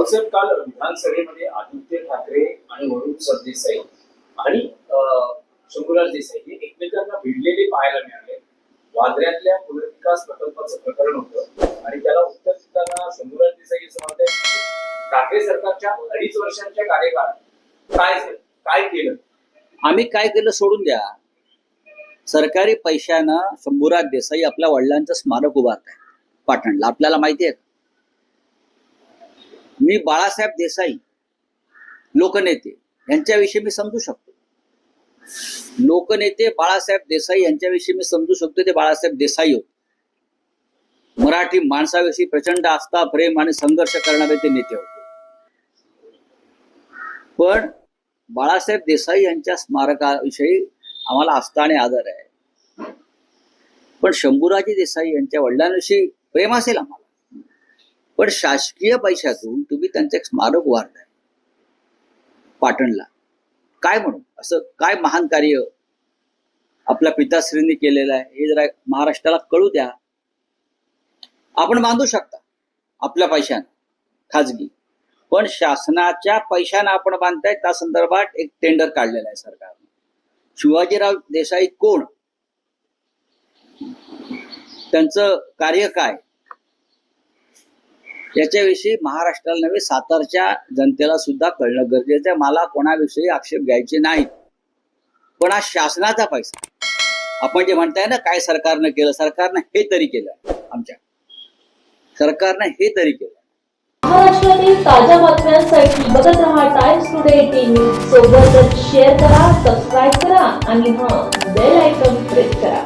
साहेब काल विधानसभेमध्ये आदित्य ठाकरे आणि वरुण सरदेसाई आणि शंभुराज शंभूराज देसाई हे एकमेकांना भिडलेले पाहायला मिळाले. वादऱ्यातल्या पुनर्विकास प्रकल्पाचं प्रकरण होतं आणि त्याला उत्तर देताना शंभूराज देसाई असं म्हणत ठाकरे सरकारच्या अडीच वर्षांच्या कार्यकाळात काय झालं? काय केलं? आम्ही काय केलं सोडून द्या. सरकारी पैशानं शंभूराज देसाई आपल्या वडिलांचं स्मारक उभारत आहे पाटणला. आपल्याला माहिती आहे मी बाळासाहेब देसाई लोकनेते यांच्याविषयी मी समजू शकतो. लोकनेते बाळासाहेब देसाई यांच्याविषयी मी समजू शकतो ते बाळासाहेब देसाई होते मराठी माणसाविषयी प्रचंड आस्था प्रेम आणि संघर्ष करणारे ते नेते होते. पण बाळासाहेब देसाई यांच्या स्मारकाविषयी आम्हाला आस्था आणि आदर आहे. पण शंभूराजी देसाई यांच्या वडिलांविषयी प्रेम असेल आम्हाला. पण शासकीय पैशातून तुम्ही त्यांचं एक स्मारक उभारताय पाटणला. काय म्हणू? असं काय महान कार्य आपल्या पिताश्रींनी केलेलं आहे हे जरा महाराष्ट्राला कळू द्या. आपण बांधू शकता आपल्या पैशानं खाजगी. पण शासनाच्या पैशानं आपण बांधताय त्या संदर्भात एक टेंडर काढलेला आहे सरकारने. शिवाजीराव देसाई कोण? त्यांचं कार्य काय? याच्याविषयी महाराष्ट्राला नव्हे सातारच्या जनतेला सुद्धा कळणं गरजेचं आहे. मला कोणाविषयी आक्षेप घ्यायचे नाही पण हा शासनाचा पैसा. आपण जे म्हणताय ना काय सरकारनं केलं सरकारनं हे तरी केलं आमच्या. सरकारनं हे तरी केलं महाराष्ट्रातील ताज्या बातम्यांसाठी बघत रहा टाइम्स टुडे टीव्ही सोबतच शेअर करा सबस्क्राईब करा आणि हा बेल आयकॉन प्रेस करा.